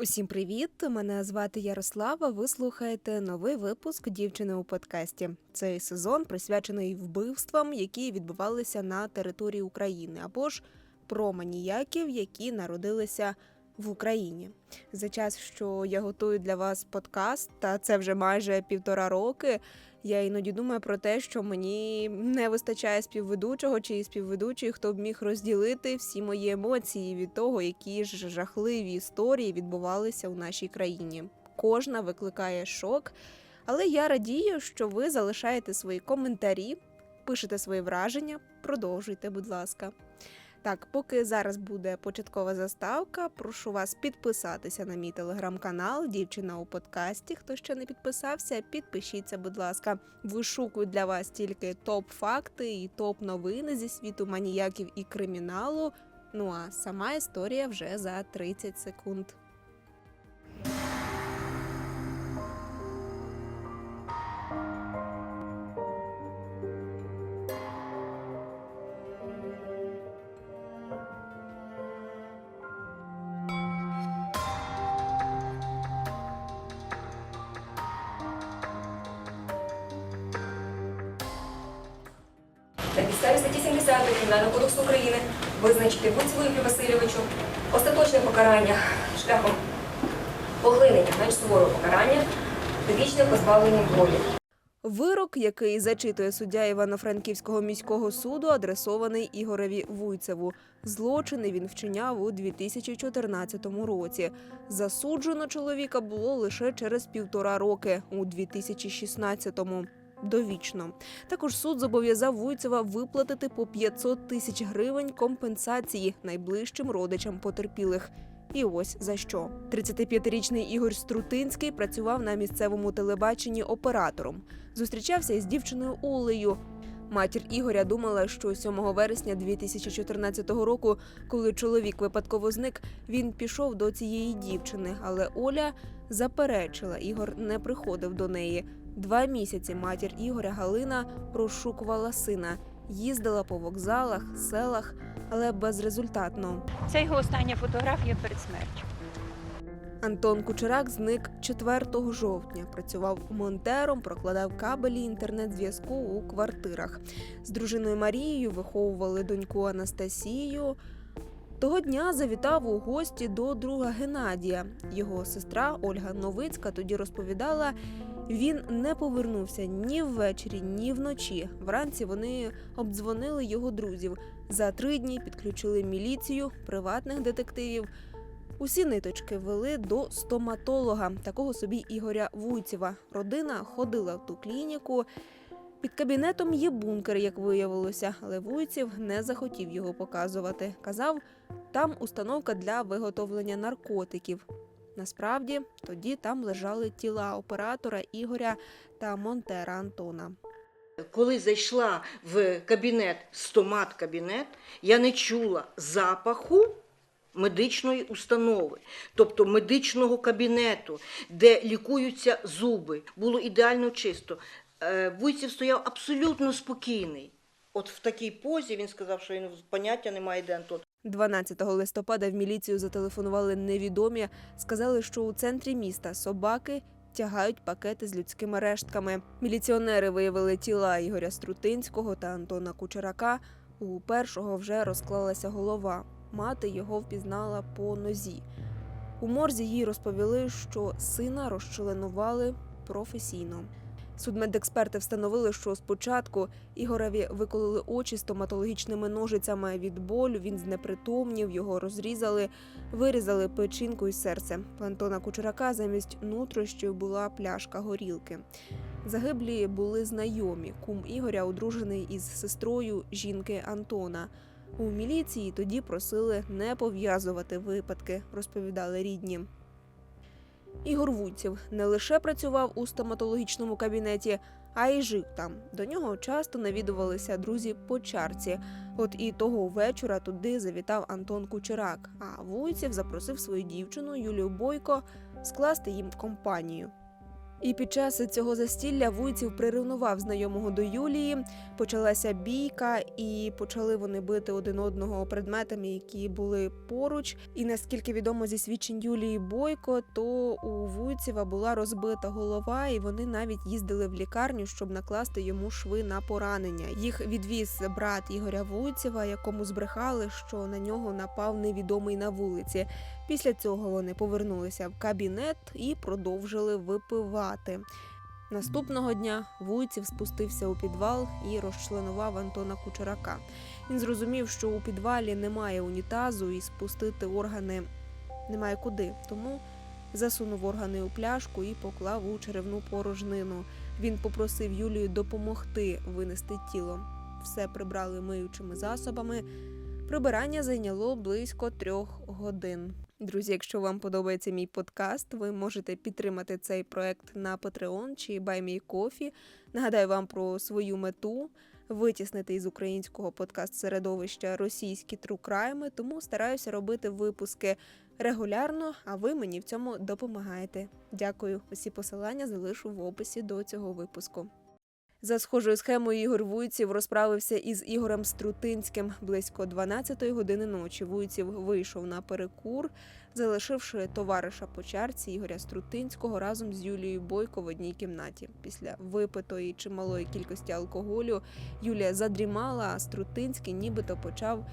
Усім привіт! Мене звати Ярослава. Ви слухаєте новий випуск дівчини у подкасті. Цей сезон присвячений вбивствам, які відбувалися на території України, або ж про маніяків, які народилися в Україні. За час, що я готую для вас подкаст, та це вже майже півтора роки. Я іноді думаю про те, що мені не вистачає співведучого чи співведучої, хто б міг розділити всі мої емоції від того, які ж жахливі історії відбувалися у нашій країні. Кожна викликає шок, але я радію, що ви залишаєте свої коментарі, пишете свої враження. Продовжуйте, будь ласка. Так, поки зараз буде початкова заставка, прошу вас підписатися на мій телеграм-канал Дівчина у подкасті. Хто ще не підписався, підпишіться, будь ласка. Вишукую для вас тільки топ-факти і топ-новини зі світу маніяків і криміналу. Ну а сама історія вже за 30 секунд. Визначити Васильовичу остаточне покарання шляхом поглинення менш суворого покарання довічним позбавленням волі. Вирок, який зачитує суддя Івано-Франківського міського суду, адресований Ігореві Вуйцеву. Злочини він вчиняв у 2014 році. Засуджено чоловіка було лише через півтора роки у 2016-му. Довічно також суд зобов'язав Вуйцева виплатити по 500 тисяч гривень компенсації найближчим родичам потерпілих. І ось за що 35-річний Ігор Струтинський працював на місцевому телебаченні оператором. Зустрічався із дівчиною Олею. Матір Ігоря думала, що 7 вересня 2014 року, коли чоловік випадково зник, він пішов до цієї дівчини, але Оля заперечила, Ігор не приходив до неї. Два місяці матір Ігоря Галина розшукувала сина, їздила по вокзалах, селах, але безрезультатно. Це його остання фотографія перед смертю. Антон Кучерак зник 4 жовтня. Працював монтером, прокладав кабелі інтернет-зв'язку у квартирах. З дружиною Марією виховували доньку Анастасію. Того дня завітав у гості до друга Геннадія. Його сестра Ольга Новицька тоді розповідала, він не повернувся ні ввечері, ні вночі. Вранці вони обдзвонили його друзів. За три дні підключили міліцію, приватних детективів. Усі ниточки вели до стоматолога, такого собі Ігоря Вуйцєва. Родина ходила в ту клініку. Під кабінетом є бункер, як виявилося, але Вуйців не захотів його показувати. Казав, там установка для виготовлення наркотиків. Насправді, тоді там лежали тіла оператора Ігоря та монтера Антона. Коли зайшла в кабінет, стомат-кабінет, я не чула запаху медичної установи, тобто медичного кабінету, де лікуються зуби. Було ідеально чисто. Е, Вуйців стояв абсолютно спокійний. От в такій позі він сказав, що він поняття не має, де Антон. 12 листопада в міліцію зателефонували невідомі. Сказали, що у центрі міста собаки тягають пакети з людськими рештками. Міліціонери виявили тіла Ігоря Струтинського та Антона Кучерака. У першого вже розклалася голова. Мати його впізнала по нозі. У морзі їй розповіли, що сина розчленували професійно. Судмедексперти встановили, що спочатку Ігореві виколили очі стоматологічними ножицями від болю. Він знепритомнів, його розрізали, вирізали печінку і серце. В Антона Кучерака замість нутрощів була пляшка горілки. Загиблі були знайомі. Кум Ігоря одружений із сестрою жінки Антона. У міліції тоді просили не пов'язувати випадки, розповідали рідні. Ігор Вуйців не лише працював у стоматологічному кабінеті, а й жив там. До нього часто навідувалися друзі по чарці. От і того вечора туди завітав Антон Кучерак. А Вуйців запросив свою дівчину Юлію Бойко скласти їм компанію. І під час цього застілля Вуйців приревнував знайомого до Юлії. Почалася бійка, і почали вони бити один одного предметами, які були поруч. І наскільки відомо зі свідчень Юлії Бойко, то у Вуйціва була розбита голова, і вони навіть їздили в лікарню, щоб накласти йому шви на поранення. Їх відвіз брат Ігоря Вуйціва, якому збрехали, що на нього напав невідомий на вулиці. Після цього вони повернулися в кабінет і продовжили випивати. Наступного дня Вуйців спустився у підвал і розчленував Антона Кучерака. Він зрозумів, що у підвалі немає унітазу і спустити органи немає куди, тому засунув органи у пляшку і поклав у черевну порожнину. Він попросив Юлію допомогти винести тіло. Все прибрали миючими засобами. Прибирання зайняло близько трьох годин. Друзі, якщо вам подобається мій подкаст, ви можете підтримати цей проект на Patreon чи BuyMeCoffee. Нагадаю вам про свою мету витіснити із українського подкаст-середовища російські трукрайми, тому стараюся робити випуски регулярно, а ви мені в цьому допомагаєте. Дякую. Усі посилання залишу в описі до цього випуску. За схожою схемою Ігор Вуйців розправився із Ігорем Струтинським близько 12-ї години ночі. Вуйців вийшов на перекур, залишивши товариша по чарці Ігоря Струтинського разом з Юлією Бойко в одній кімнаті. Після випитої чималої кількості алкоголю Юлія задрімала, а Струтинський нібито почав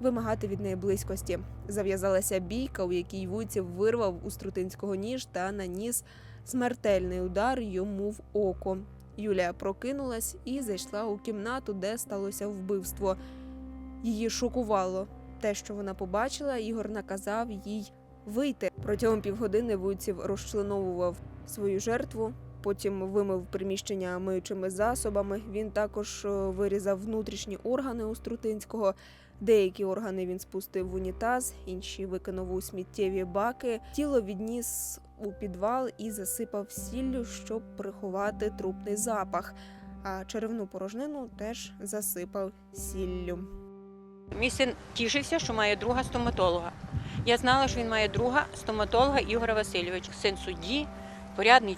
вимагати від неї близькості. Зав'язалася бійка, у якій Вуйців вирвав у Струтинського ніж та наніс смертельний удар йому в око. Юлія прокинулась і зайшла у кімнату, де сталося вбивство. Її шокувало те, що вона побачила. Ігор наказав їй вийти. Протягом півгодини Вуйців розчленовував свою жертву. Потім вимив приміщення миючими засобами. Він також е, вирізав внутрішні органи у Струтинського. Деякі органи він спустив в унітаз, інші викинув у сміттєві баки. Тіло відніс у підвал і засипав сіллю, щоб приховати трупний запах. А черевну порожнину теж засипав сіллю. Мій син тішився, що має друга стоматолога. Я знала, що він має друга стоматолога Ігора Васильовича, син судді, порядний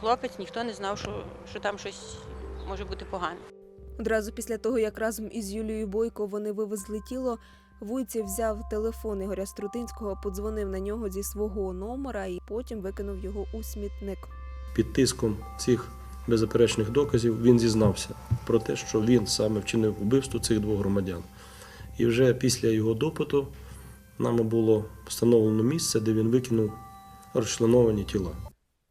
хлопець, ніхто не знав, що, що там щось може бути погане. Одразу після того, як разом із Юлією Бойко вони вивезли тіло, Вуйців взяв телефон Ігоря Струтинського, подзвонив на нього зі свого номера і потім викинув його у смітник. Під тиском цих беззаперечних доказів він зізнався про те, що він саме вчинив вбивство цих двох громадян. І вже після його допиту нами було встановлено місце, де він викинув розчленовані тіла.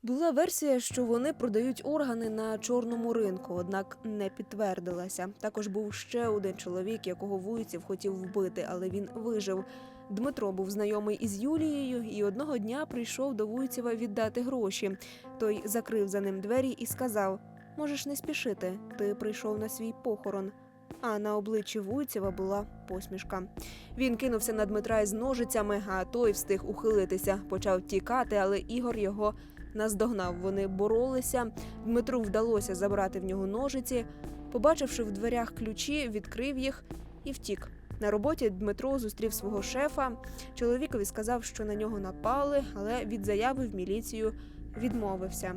Була версія, що вони продають органи на чорному ринку, однак не підтвердилася. Також був ще один чоловік, якого Вуйців хотів вбити, але він вижив. Дмитро був знайомий із Юлією і одного дня прийшов до Вуйцева віддати гроші. Той закрив за ним двері і сказав: Можеш не спішити, ти прийшов на свій похорон. А на обличчі Вуйцева була посмішка. Він кинувся на Дмитра із ножицями, а той встиг ухилитися, почав тікати, але Ігор його наздогнав. Вони боролися. Дмитру вдалося забрати в нього ножиці. Побачивши в дверях ключі, відкрив їх і втік. На роботі Дмитро зустрів свого шефа. Чоловікові сказав, що на нього напали, але від заяви в міліцію відмовився.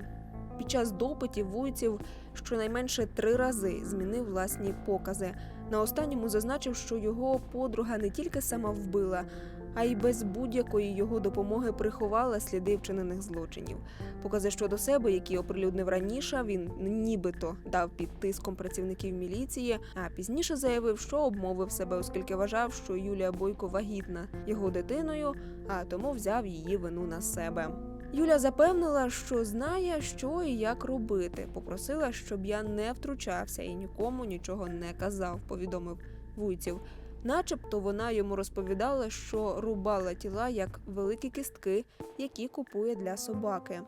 Під час допитів Вуйців щонайменше три рази змінив власні покази. На останньому зазначив, що його подруга не тільки сама вбила, а й без будь-якої його допомоги приховала сліди вчинених злочинів. Покази щодо себе, які оприлюднив раніше, він нібито дав під тиском працівників міліції, а пізніше заявив, що обмовив себе, оскільки вважав, що Юлія Бойко вагітна його дитиною, а тому взяв її вину на себе. Юля запевнила, що знає, що і як робити. Попросила, щоб я не втручався і нікому нічого не казав, повідомив Вуйців. Начебто вона йому розповідала, що рубала тіла як великі кістки, які купує для собаки.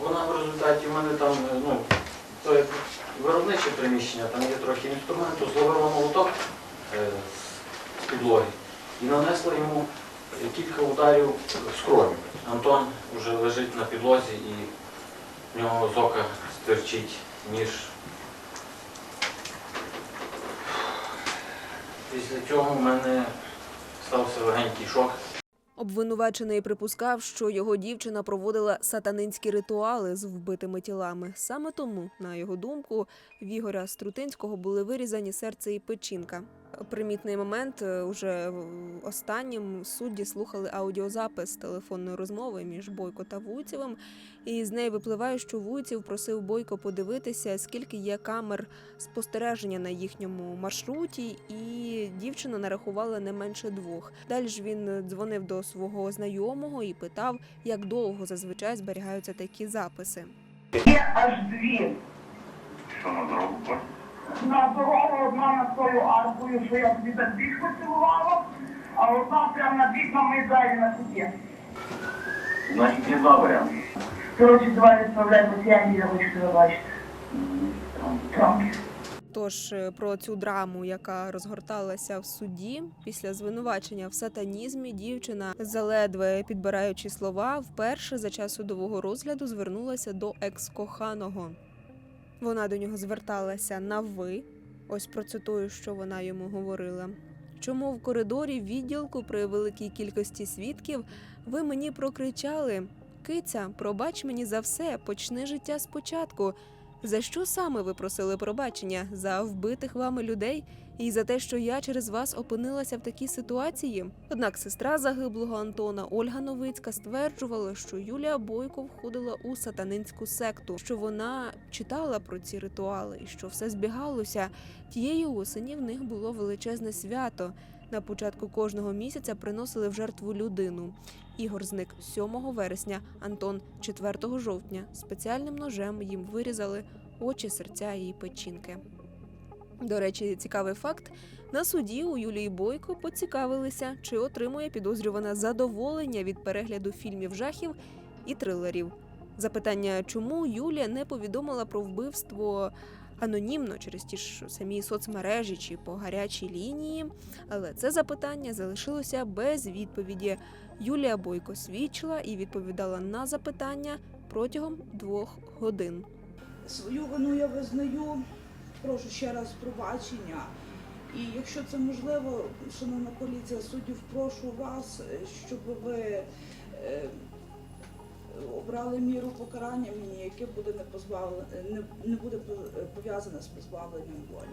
Вона в результаті в мене там, е, ну, то як виробниче приміщення, там є трохи інструменту, зловила молоток е, з підлоги і нанесла йому кілька ударів з крові. Антон вже лежить на підлозі і в нього з ока стирчить ніж. Після цього в мене стався легенький шок. Обвинувачений припускав, що його дівчина проводила сатанинські ритуали з вбитими тілами. Саме тому, на його думку, в Ігоря Струтинського були вирізані серце і печінка. Примітний момент е, уже останнім судді слухали аудіозапис телефонної розмови між Бойко та Вуйцевим, і з неї випливає, що Вуйцев просив Бойко подивитися, скільки є камер спостереження на їхньому маршруті, і дівчина нарахувала не менше двох. Далі ж він дзвонив до свого знайомого і питав, як довго зазвичай зберігаються такі записи. Є аж дві. Що на? На дорогу одна над тою аркою, що я тобі так бік поцілувала, а одна прямо на бік на моїй двері на суді. Значить, є два варіанти. Коротше, давай відправляй пацієнтів, я хочу тебе бачити. Трамки. Тож е, про цю драму, яка розгорталася в суді після звинувачення в сатанізмі, дівчина, заледве підбираючи слова, вперше за час судового розгляду звернулася до екс-коханого. Вона до нього зверталася на ви. Ось процитую, що вона йому говорила. Чому в коридорі відділку при великій кількості свідків ви мені прокричали: Киця, пробач мені за все, почни життя спочатку. За що саме ви просили пробачення? За вбитих вами людей і за те, що я через вас опинилася в такій ситуації? Однак сестра загиблого Антона Ольга Новицька стверджувала, що Юлія Бойко входила у сатанинську секту, що вона читала про ці ритуали і що все збігалося. Тієї осені в них було величезне свято. На початку кожного місяця приносили в жертву людину. Ігор зник 7 вересня, Антон 4 жовтня. Спеціальним ножем їм вирізали очі, серця і печінки. До речі, цікавий факт: на суді у Юлії Бойко поцікавилися, чи отримує підозрювана задоволення від перегляду фільмів жахів і трилерів. Запитання, чому Юлія не повідомила про вбивство анонімно через ті ж самі соцмережі чи по гарячій лінії, але це запитання залишилося без відповіді. Юлія Бойко свідчила і відповідала на запитання протягом двох годин. Свою вину я визнаю, прошу ще раз пробачення. І якщо це можливо, шановна поліція суддів, прошу вас, щоб ви е, обрали міру покарання мені, яке буде не позбавлене, не, не буде по- пов'язане з позбавленням волі.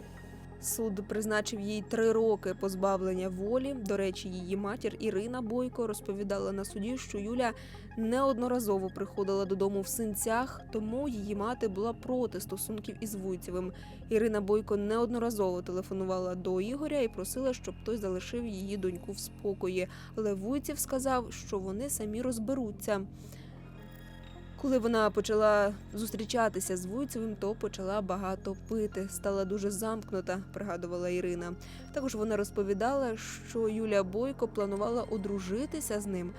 Суд призначив їй три роки позбавлення волі. До речі, її матір Ірина Бойко розповідала на суді, що Юля неодноразово приходила додому в синцях, тому її мати була проти стосунків із Вуйцевим. Ірина Бойко неодноразово телефонувала до Ігоря і просила, щоб той залишив її доньку в спокої. Але Вуйцев сказав, що вони самі розберуться. Коли вона почала зустрічатися з Вуйцевим, то почала багато пити, стала дуже замкнута, пригадувала Ірина. Також вона розповідала, що Юлія Бойко планувала одружитися з ним.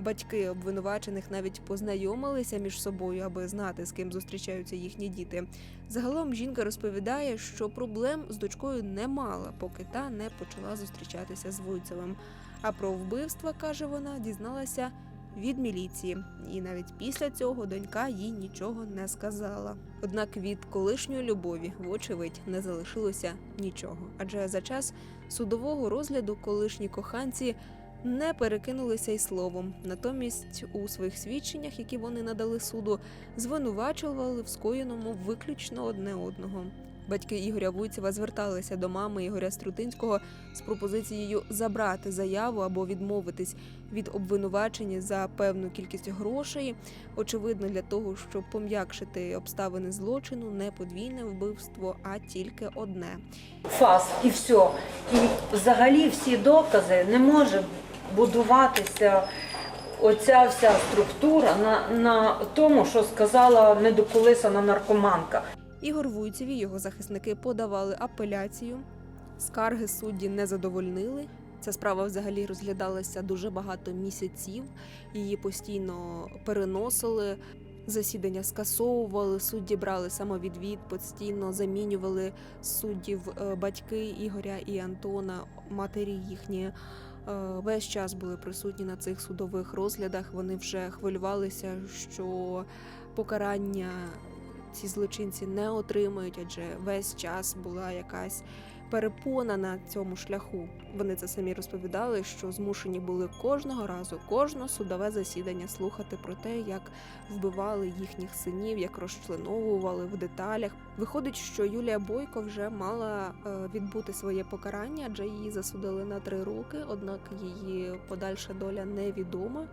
Батьки обвинувачених навіть познайомилися між собою, аби знати, з ким зустрічаються їхні діти. Загалом жінка розповідає, що проблем з дочкою не мала, поки та не почала зустрічатися з Вуйцевим. А про вбивства, каже вона, дізналася від міліції, і навіть після цього донька їй нічого не сказала. Однак від колишньої любові, вочевидь, не залишилося нічого. Адже за час судового розгляду колишні коханці не перекинулися й словом. Натомість у своїх свідченнях, які вони надали суду, звинувачували в скоєному виключно одне одного. Батьки Ігоря Вуйцева зверталися до мами Ігоря Струтинського з пропозицією забрати заяву або відмовитись від обвинувачення за певну кількість грошей. Очевидно, для того, щоб пом'якшити обставини злочину, не подвійне вбивство, а тільки одне. фаз і все. І взагалі всі докази не може будуватися оця вся структура на, на тому, що сказала недоколисана наркоманка. Ігор Вуйцев і його захисники подавали апеляцію. Скарги судді не задовольнили. Ця справа взагалі розглядалася дуже багато місяців. Її постійно переносили. Засідання скасовували, судді брали самовідвід, постійно замінювали суддів е, батьки Ігоря і Антона, матері їхні. е, Весь час були присутні на цих судових розглядах. Вони вже хвилювалися, що покарання ці злочинці не отримають, адже весь час була якась перепона на цьому шляху. Вони це самі розповідали, що змушені були кожного разу, кожне судове засідання слухати про те, як вбивали їхніх синів, як розчленовували в деталях. Виходить, що Юлія Бойко вже мала е, відбути своє покарання, адже її засудили на три роки, однак її подальша доля невідома.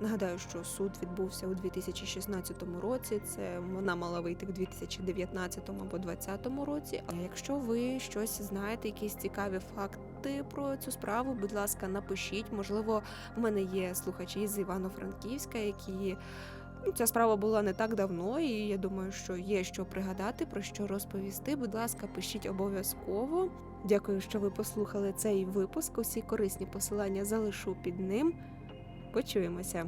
Нагадаю, що суд відбувся у 2016 році. Це вона мала вийти в 2019 або 2020 році. А якщо ви щось знаєте, якісь цікаві факти про цю справу, будь ласка, напишіть. Можливо, в мене є слухачі з Івано-Франківська, які ну, ця справа була не так давно, і я думаю, що є що пригадати, про що розповісти. Будь ласка, пишіть обов'язково. Дякую, що ви послухали цей випуск. Усі корисні посилання залишу під ним. Почуємося.